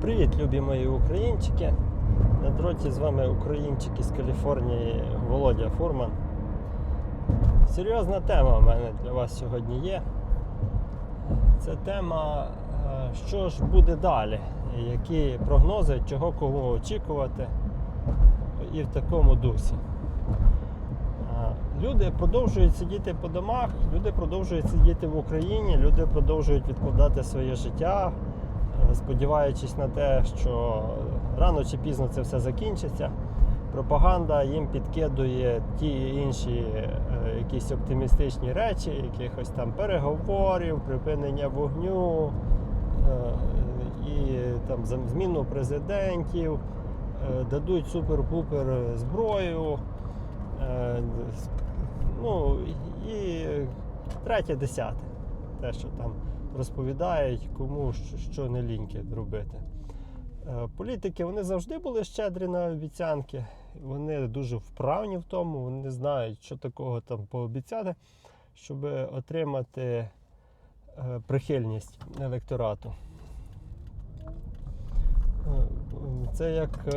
Привіт, любі мої українчики. На дроті з вами українчик із Каліфорнії Володя Фурман. Серйозна тема в мене для вас сьогодні є. Це тема, е, що ж буде далі, які прогнози, чого кого очікувати і в такому дусі. Е, Люди продовжують сидіти по домах, люди продовжують сидіти в Україні, люди продовжують відкладати своє життя, сподіваючись на те, що рано чи пізно це все закінчиться. Пропаганда їм підкидує ті і інші е, якісь оптимістичні речі, якихось там переговорів, припинення вогню е, і там зміну президентів, е, дадуть супер-пупер зброю. Ну і третє, десяте. Те, що там розповідають, кому що- не ліньки робити. Е, Політики вони завжди були щедрі на обіцянки. Вони дуже вправні в тому, вони знають, що такого там пообіцяти, щоб отримати е, прихильність електорату. Е, Це як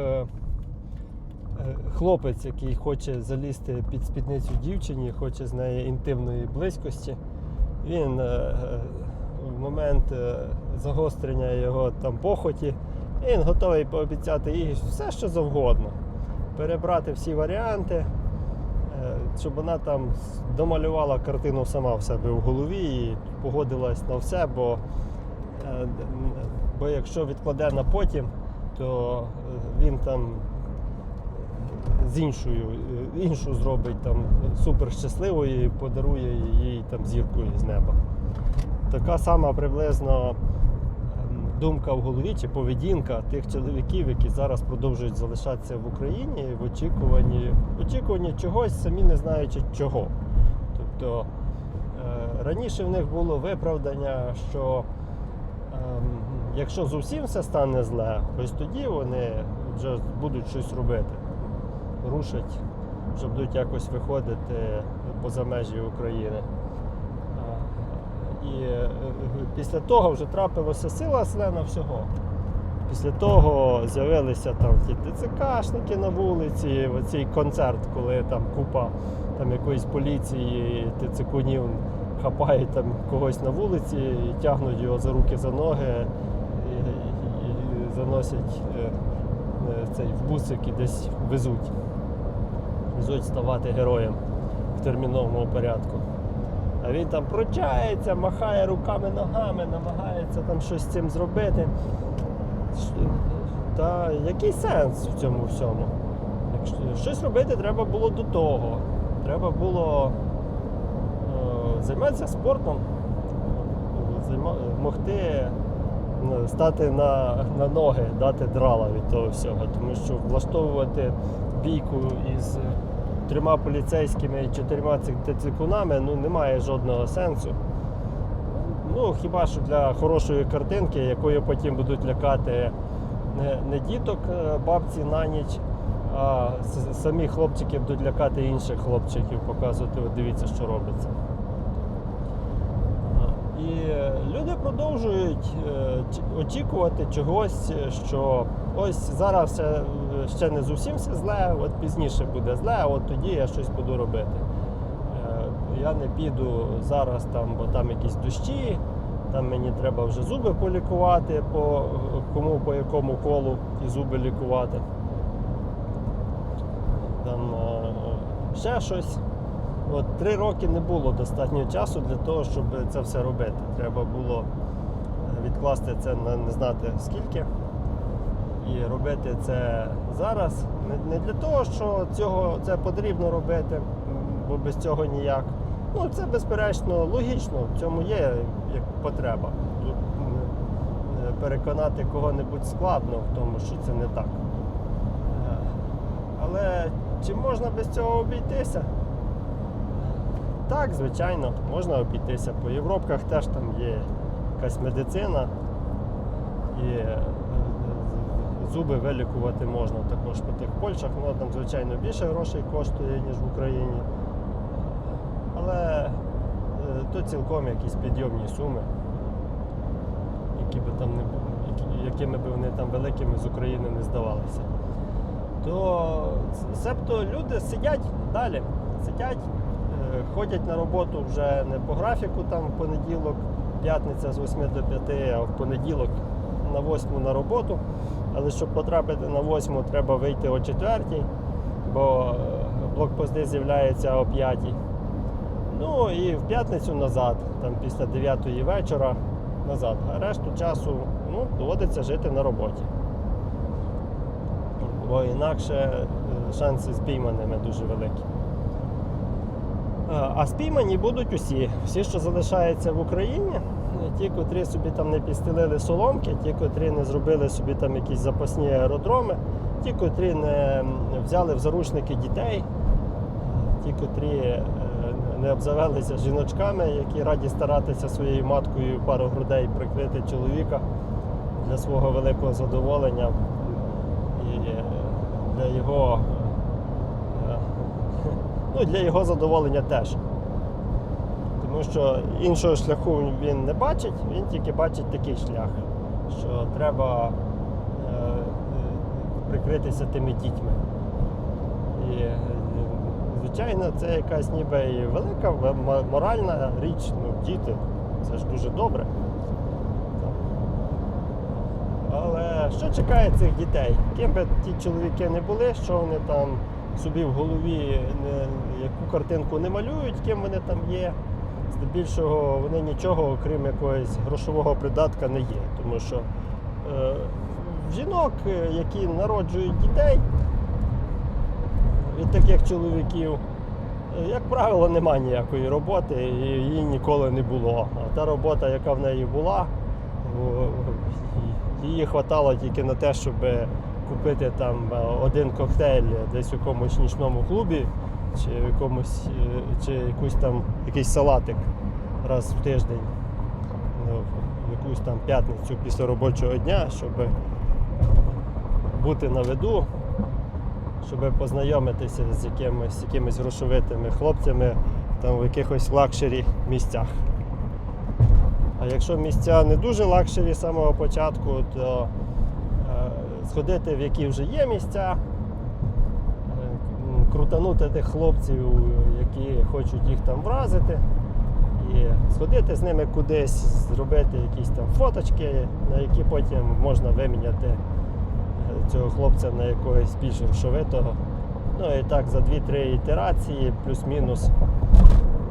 хлопець, який хоче залізти під спідницю дівчині, хоче з неї інтимної близькості. Він момент е, загострення його там похоті, він готовий пообіцяти їй все, що завгодно. Перебрати всі варіанти, е, щоб вона там домалювала картину сама в себе в голові і погодилась на все, бо, е, бо якщо відкладе на потім, то він там з іншою, іншу зробить там супер щасливою і подарує їй там зірку із неба. Така сама приблизно ем, думка в голові чи поведінка тих чоловіків, які зараз продовжують залишатися в Україні в очікуванні, очікуванні чогось, самі не знаючи чого. Тобто е, раніше в них було виправдання, що ем, якщо зовсім все стане зле, ось тоді вони вже будуть щось робити, рушать, що будуть якось виходити поза межі України. І е, після того вже трапилася сила селена всього. Після того з'явилися там ті ТЦКшники на вулиці, оцей концерт, коли там купа там якоїсь поліції, ТЦКунів хапають там когось на вулиці і тягнуть його за руки, за ноги і, і, і заносять е, е, цей в бусик і десь везуть. Везуть ставати героєм в терміновому порядку. А він там прочається, махає руками, ногами, намагається там щось з цим зробити. Та який сенс в цьому всьому? Щось робити треба було до того. Треба було е, займатися спортом, займа, могти стати на, на ноги, дати драла від того всього. Тому що влаштовувати бійку із трьома поліцейськими і чотирма цикунами ну, немає жодного сенсу. Ну, хіба що для хорошої картинки, якою потім будуть лякати не, не діток е, бабці на ніч, а самі хлопчики будуть лякати інших хлопчиків, показувати, дивіться, що робиться. І е, люди продовжують е, очікувати чогось, е, що ось зараз ще, ще не зовсім все зле, от пізніше буде зле, а от тоді я щось буду робити. Е, Я не піду зараз там, бо там якісь дощі, там мені треба вже зуби полікувати, по кому по якому колу ті зуби лікувати. Там ще щось. От три роки не було достатньо часу для того, щоб це все робити. Треба було відкласти це на не знати скільки. І робити це зараз. Не, для того, що цього це потрібно робити, бо без цього ніяк. Ну, це безперечно логічно, в цьому є як потреба. Тут е, переконати кого-небудь складно в тому, що це не так. Е, Але чи можна без цього обійтися? Так, звичайно, можна обійтися. По Європках теж там є якась медицина і е, зуби вилікувати можна також по тих Польщах. Воно там, звичайно, більше грошей коштує, ніж в Україні. Але е, то цілком якісь підйомні суми, які би там не були, якими б вони там великими з України не здавалися. То себто люди сидять далі, сидять, е, ходять на роботу вже не по графіку, там в понеділок, п'ятниця з 8 до 5, а в понеділок на 8 на роботу. Але щоб потрапити на 8, треба вийти о 4, бо е, блокпости з'являються о 5. Ну і в п'ятницю назад, там після 9 вечора назад. А решту часу ну, доводиться жити на роботі. Бо інакше е, шанси з дуже великі. А- А спіймані будуть усі. Всі, що залишаються в Україні, ті, котрі собі там не підстелили соломки, ті, котрі не зробили собі там якісь запасні аеродроми, ті, котрі не взяли в заручники дітей, ті, котрі е, не обзавелися жіночками, які раді старатися своєю маткою пару грудей прикрити чоловіка для свого великого задоволення і е, для його, е, ну, для його задоволення теж. Тому що іншого шляху він не бачить, він тільки бачить такий шлях, що треба е, е, прикритися тими дітьми. І, е, звичайно, це якась ніби велика моральна річ. Ну, діти, це ж дуже добре. Але що чекає цих дітей? Ким би ті чоловіки не були, що вони там собі в голові яку картинку не малюють, ким вони там є. Здебільшого вони нічого, окрім якогось грошового придатка, не є. Тому що е, жінок, е, які народжують дітей від таких чоловіків, е, як правило, немає ніякої роботи і її ніколи не було. А та робота, яка в неї була, її хватало тільки на те, щоб купити там е, один коктейль десь у якомусь нічному клубі, чи в якомусь, е, чи якусь там якийсь салатик раз в тиждень, ну, в якусь там п'ятницю після робочого дня, щоб бути на виду, щоб познайомитися з якимись, якимись грошовитими хлопцями там в якихось лакшері місцях. А якщо місця не дуже лакшері з самого початку, то сходити в які вже є місця, е, крутанути тих хлопців, які хочуть їх там вразити, і сходити з ними кудись, зробити якісь там фоточки, на які потім можна виміняти е, цього хлопця на якогось більш грошовитого. Ну і так за 2-3 ітерації, плюс-мінус,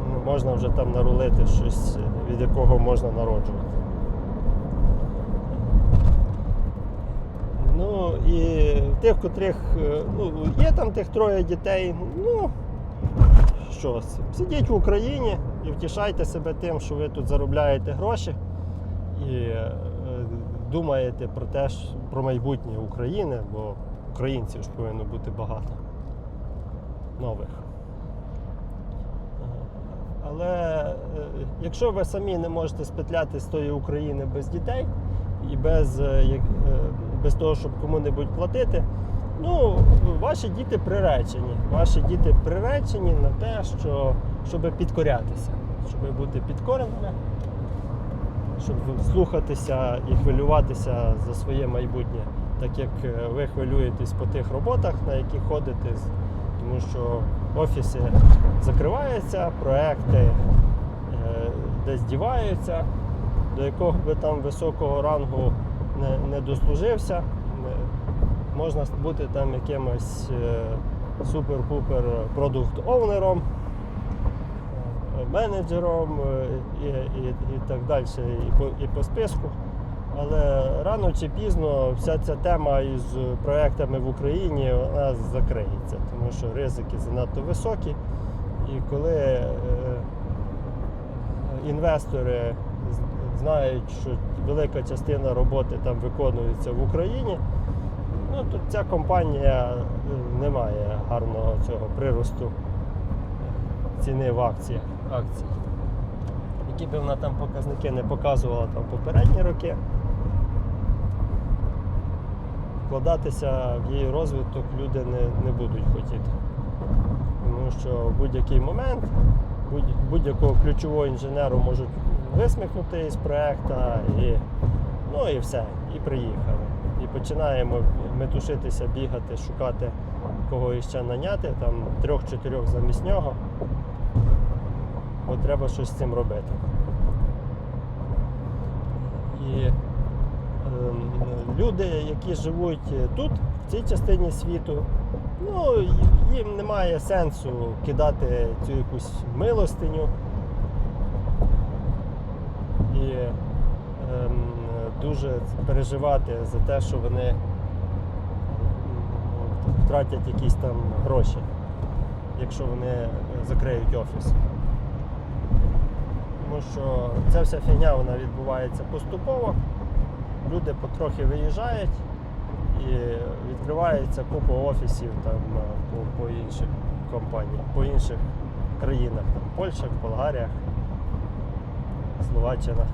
ну, можна вже там нарулити щось, від якого можна народжувати. Ну і тих, котрих е, ну, є там тих троє дітей, ну що, сидіть в Україні і втішайте себе тим, що ви тут заробляєте гроші і е, думаєте про те, про майбутнє України, бо українців ж повинно бути багато нових. Але е, якщо ви самі не можете спетляти з тої України без дітей і без, без того, щоб кому-небудь платити, ну, ваші діти приречені. Ваші діти приречені на те, що, щоб підкорятися, щоб бути підкореними, щоб слухатися і хвилюватися за своє майбутнє, так як е, ви хвилюєтесь по тих роботах, на які ходите, тому що офіси закриваються, проекти е, десь діваються, до якого би там високого рангу не, не дослужився. Можна бути там якимось е, супер-пупер продукт-оунером, е, менеджером е, і, і, і так далі, і по, і по списку. Але рано чи пізно вся ця тема із проектами в Україні вона закриється, тому що ризики занадто високі. І коли е, інвестори знають, що велика частина роботи там виконується в Україні, ну то ця компанія е, не має гарного цього приросту ціни в акціях. Акцій. Які би вона там показники не показувала там попередні роки. Вкладатися в її розвиток люди не, не будуть хотіти. Тому що в будь-який момент будь-якого ключового інженеру можуть висмикнути із проекту і, ну, і все, і приїхали. І починаємо метушитися, бігати, шукати кого іще наняти, там трьох-чотирьох замість нього. Бо треба щось з цим робити. І ем, люди, які живуть тут, в цій частині світу, ну, їм немає сенсу кидати цю якусь милостиню. І ем, дуже переживати за те, що вони втратять якісь там гроші, якщо вони е, закриють офіс. Тому що ця вся фігня вона відбувається поступово. Люди потрохи виїжджають і відкривається купа офісів там е, по, по інших компаніях, по інших країнах, там Польщах, Болгаріях, Словаччинах.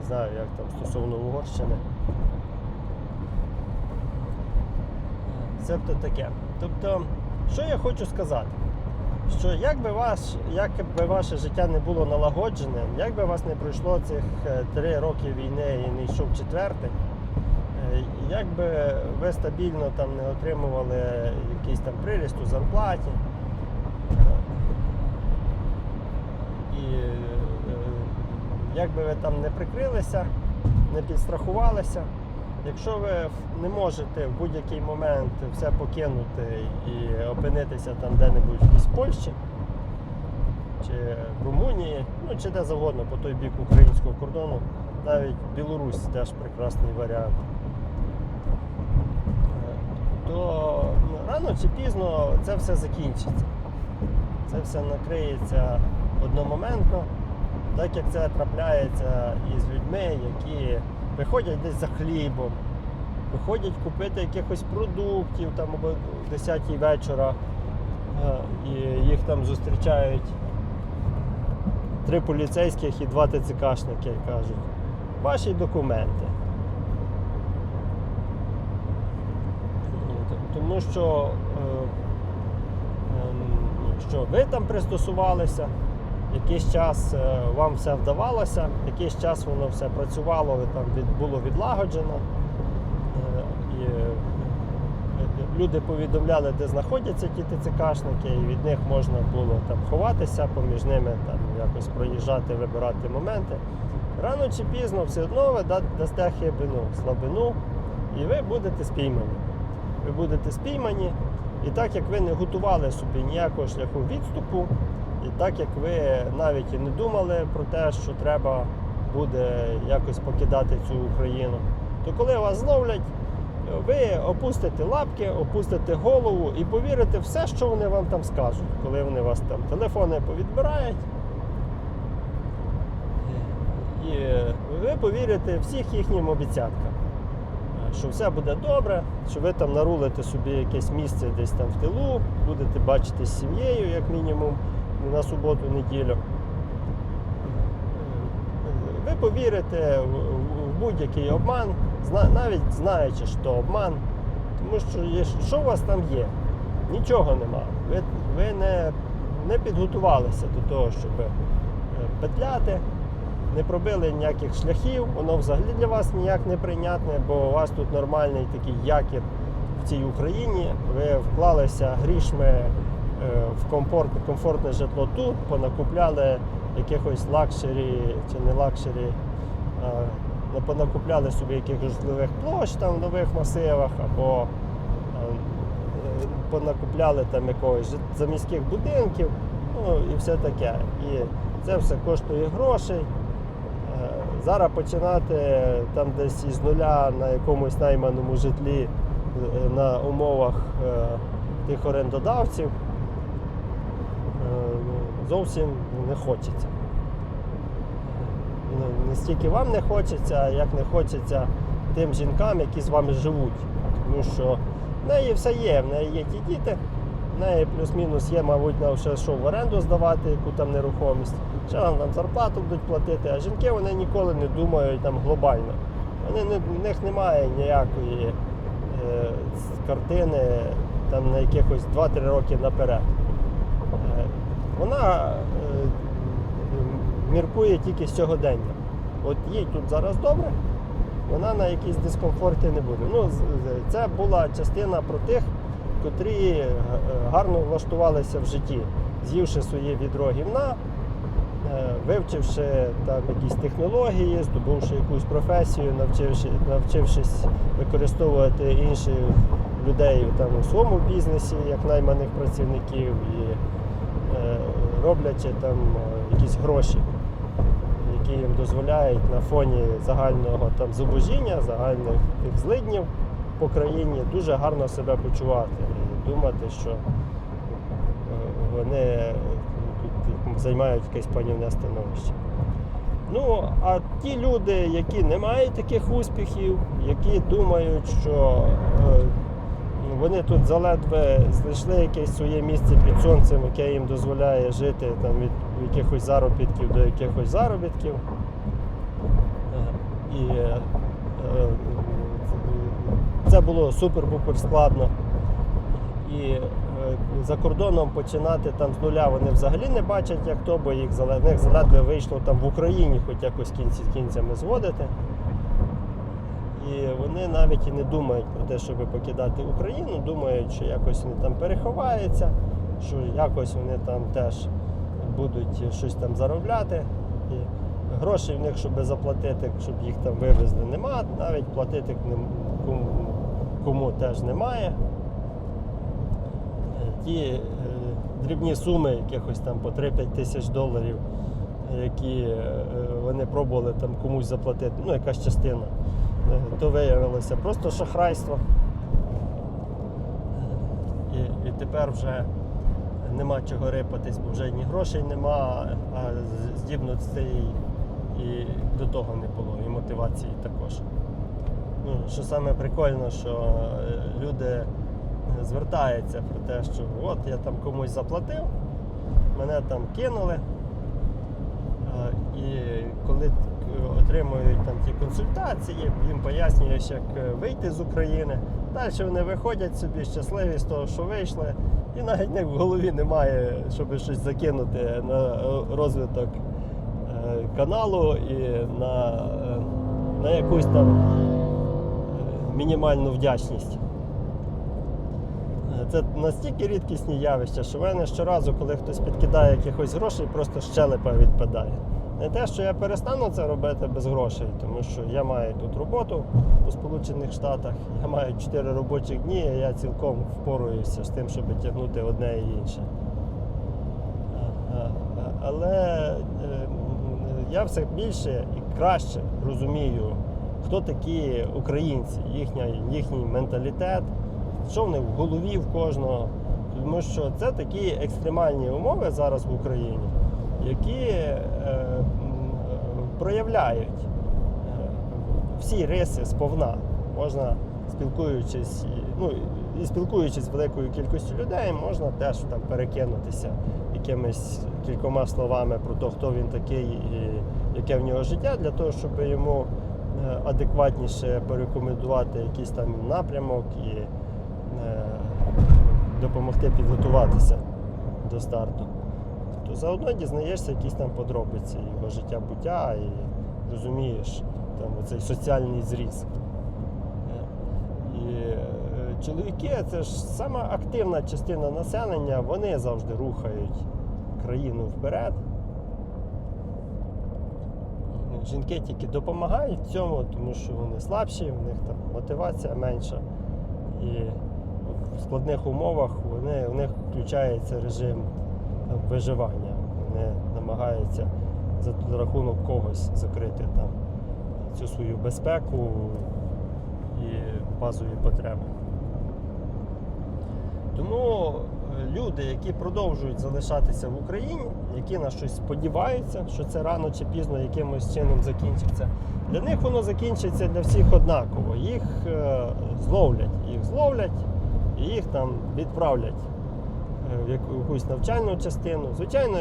Не знаю, як там стосовно Угорщини. Себто таке. Тобто, що я хочу сказати? Що як би, ваш, як би ваше життя не було налагоджене, як би вас не пройшло цих е, три роки війни і не йшов четвертий, е, як би ви стабільно там не отримували якийсь там приріст у зарплаті, як би ви там не прикрилися, не підстрахувалися, якщо ви не можете в будь-який момент все покинути і опинитися там де-небудь в Польщі чи в Румунії, ну чи де завгодно по той бік українського кордону, навіть Білорусь теж прекрасний варіант. То рано чи пізно це все закінчиться. Це все накриється одномоментно, так як це трапляється із людьми, які виходять десь за хлібом, виходять купити якихось продуктів там або о 10 вечора, е, і їх там зустрічають три поліцейських і два ТЦКшники і кажуть, ваші документи. Тому що, е, ем, що ви там пристосувалися, якийсь час е, вам все вдавалося, якийсь час воно все працювало, там було відлагоджено. Е, І е, люди повідомляли, де знаходяться ті ТЦКшники, і від них можна було там ховатися, поміж ними там якось проїжджати, вибирати моменти. Рано чи пізно все одно ви дасте хибину, слабину, і ви будете спіймані. Ви будете спіймані, і так як ви не готували собі ніякого шляху відступу, і так як ви навіть і не думали про те, що треба буде якось покидати цю Україну, то коли вас зловлять, ви опустите лапки, опустите голову і повірите все, що вони вам там скажуть, коли вони вас там телефони повідбирають. І ви повірите всіх їхнім обіцянкам, що все буде добре, що ви там нарулите собі якесь місце десь там в тилу, будете бачити з сім'єю, як мінімум, на суботу-неділю. Ви повірите в, будь-який обман, навіть знаючи, що обман, тому що що у вас там є? Нічого нема. Ви, ви не, не підготувалися до того, щоб е, петляти, не пробили ніяких шляхів, воно взагалі для вас ніяк не прийнятне, бо у вас тут нормальний такий якір в цій Україні. Ви вклалися грішми в комфортне, комфортне житло тут, понакупляли якихось лакшері чи не лакшері, а, ну, понакупляли собі якихось житлових площ там в нових масивах або е, понакупляли там якогось заміських будинків, ну і все таке. І це все коштує грошей. Е, Зараз починати там десь із нуля на якомусь найманому житлі е, на умовах е, тих орендодавців е, зовсім не хочеться. Не- стільки вам не хочеться, як не хочеться тим жінкам, які з вами живуть. Тому що в неї все є, в неї є ті діти, в неї плюс-мінус є, мабуть, на що в оренду здавати, яку там нерухомість, ще вам зарплату будуть платити, а жінки вони ніколи не думають там глобально. Вони в них немає ніякої е, картини там на якихось 2-3 роки наперед. Е, вона е, міркує тільки сьогодення. От їй тут зараз добре, вона на якісь дискомфорти не буде. Ну, це була частина про тих, котрі е, гарно влаштувалися в житті, з'ївши своє відро гівна, вивчивши там якісь технології, здобувши якусь професію, навчивши, навчившись використовувати інших людей там, у своєму бізнесі, як найманих працівників, і е, роблячи там е, якісь гроші, які їм дозволяють на фоні загального там зубожіння, загальних тих злиднів по країні дуже гарно себе почувати і думати, що е, вони займають якесь панівне становище. Ну, а ті люди, які не мають таких успіхів, які думають, що е, вони тут заледве знайшли якесь своє місце під сонцем, яке їм дозволяє жити там, від якихось заробітків до якихось заробітків. Е, І е, е, це було супер-пупер складно. І за кордоном починати там з нуля вони взагалі не бачать, як то, бо їх в них заледве вийшло там в Україні хоч якось кінці з кінцями зводити. І вони навіть і не думають про те, щоб покидати Україну, думають, що якось вони там переховаються, що якось вони там теж будуть щось там заробляти. І грошей в них, щоб заплатити, щоб їх там вивезли, нема, навіть платити кому, кому теж немає. Е, Ті е, дрібні суми, якихось там по 3-5 тисяч доларів, які е, вони пробували там комусь заплатити, ну якась частина, е, то виявилося просто шахрайство. І, і тепер вже нема чого рипатись, бо вже ні грошей нема, а здібностей і до того не було, і мотивації також. Ну, що саме прикольно, що е, люди звертаються про те, що от я там комусь заплатив, мене там кинули. Е, І коли отримують там ті консультації, їм пояснюєш, як е, вийти з України. Далі вони виходять собі щасливі з того, що вийшли, і навіть в голові немає, щоб щось закинути на е, розвиток е, каналу і на, е, на якусь там е, мінімальну вдячність. Це настільки рідкісні явища, що в мене щоразу, коли хтось підкидає якихось грошей, просто щелепа відпадає. Не те, що я перестану це робити без грошей, тому що я маю тут роботу у Сполучених Штатах, я маю 4 робочих дні, і я цілком впоруюся з тим, щоб тягнути одне і інше. Але е, я все більше і краще розумію, хто такі українці, їхня, їхній менталітет, що в них в голові в кожного. Тому що це такі екстремальні умови зараз в Україні, які е, проявляють е, всі риси сповна. Можна спілкуючись, ну, і спілкуючись з великою кількістю людей, можна теж там перекинутися якимись кількома словами про те, хто він такий і яке в нього життя, для того, щоб йому е, адекватніше порекомендувати якийсь там напрямок і допомогти підготуватися до старту. То заодно дізнаєшся якісь там подробиці його життя буття і розумієш там цей соціальний зріз. Е, І е, чоловіки це ж сама активна частина населення, вони завжди рухають країну вперед. Жінки тільки допомагають в цьому, тому що вони слабші, в них там мотивація менша. І складних умовах вони, у них включається режим виживання. Вони намагаються за, за рахунок когось закрити там цю свою безпеку і базові потреби. Тому е, люди, які продовжують залишатися в Україні, які на щось сподіваються, що це рано чи пізно якимось чином закінчиться, для них воно закінчиться для всіх однаково. Їх е, зловлять, їх зловлять і їх там відправлять е, в якусь навчальну частину. Звичайно,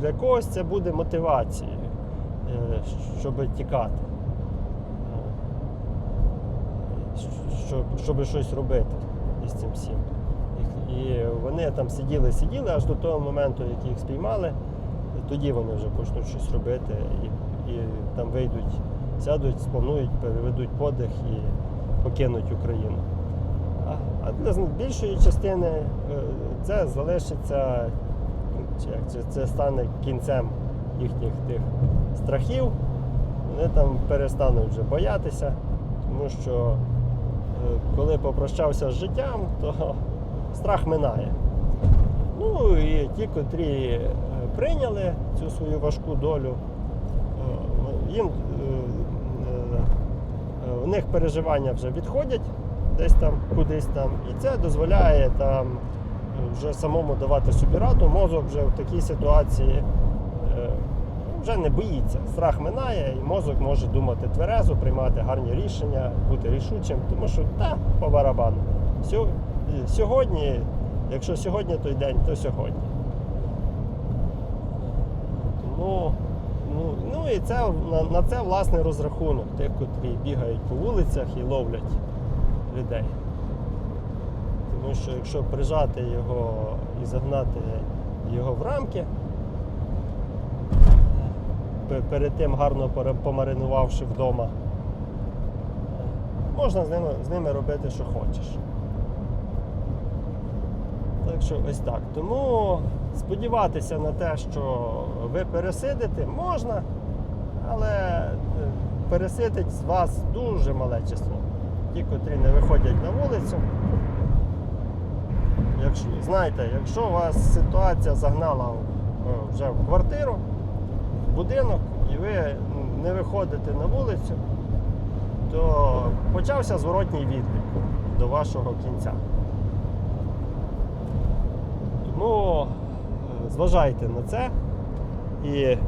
для когось це буде мотивацією, е, щоб тікати. Е, Щоб, щось робити із цим всім. І- вони там сиділи, сиділи аж до того моменту, як їх спіймали, тоді вони вже почнуть щось робити і, і там вийдуть сядуть, спланують, переведуть подих і покинуть Україну. А- для більшої частини е, це залишиться, чи це, стане кінцем їхніх тих страхів. Вони там перестануть вже боятися, тому що е, коли попрощався з життям, то страх минає. Ну і ті, котрі е, прийняли цю свою важку долю, їм у них переживання вже відходять десь там, кудись там, і це дозволяє там е, вже самому давати собі раду. Мозок вже в такій ситуації е, вже не боїться. Страх минає, і мозок може думати тверезо, приймати гарні рішення, бути рішучим, тому що та по барабану. Е, Сьогодні, якщо сьогодні той день, то сьогодні. Тому ну, ну і це на, на це власне розрахунок тих, котрі бігають по вулицях і ловлять людей. Тому що якщо прижати його і загнати його в рамки, перед тим гарно помаринувавши вдома, можна з ними, з ними робити, що хочеш. Так що ось так. Тому сподіватися на те, що ви пересидите, можна, але е, пересидить з вас дуже мале число. Ті, котрі не виходять на вулицю. Якщо, знаєте, якщо вас ситуація загнала е, вже в квартиру, в будинок, і ви не виходите на вулицю, то почався зворотній відлік до вашого кінця. Тому е, зважайте на це. І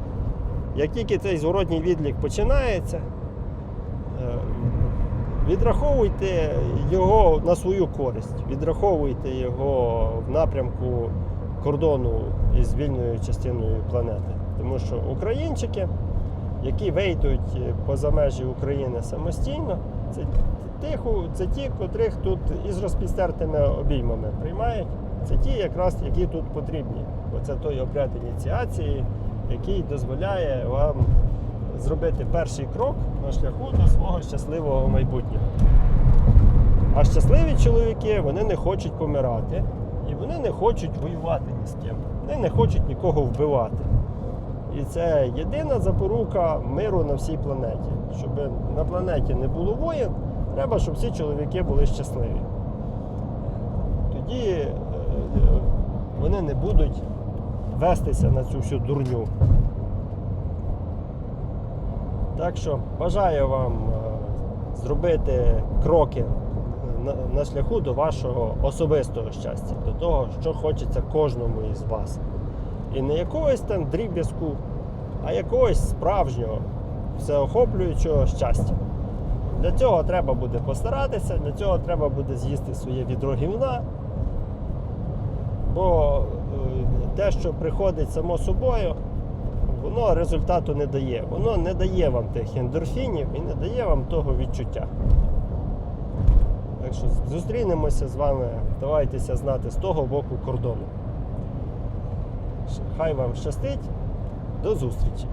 як тільки цей зворотній відлік починається, е, відраховуйте його на свою користь, відраховуйте його в напрямку кордону із вільною частиною планети. Тому що українчики, які вийдуть поза межі України самостійно, це тихо, це ті, котрих тут із розпістертими обіймами приймають. Це ті, якраз які тут потрібні. Бо це той обряд ініціації, який дозволяє вам зробити перший крок на шляху до свого щасливого майбутнього. А щасливі чоловіки вони не хочуть помирати і вони не хочуть воювати ні з ким. Вони не хочуть нікого вбивати. І це єдина запорука миру на всій планеті. Щоб на планеті не було воєн, треба, щоб всі чоловіки були щасливі. Тоді е, е, вони не будуть вестися на цю всю дурню. Так що бажаю вам е, зробити кроки на, на шляху до вашого особистого щастя, до того, що хочеться кожному із вас. І не якогось там дріб'язку, а якогось справжнього, всеохоплюючого щастя. Для цього треба буде постаратися, для цього треба буде з'їсти своє відро гівна. Бо е, те, що приходить само собою, воно результату не дає. Воно не дає вам тих ендорфінів і не дає вам того відчуття. Так що зустрінемося з вами, давайтеся знати з того боку кордону. Хай вам щастить. До зустрічі!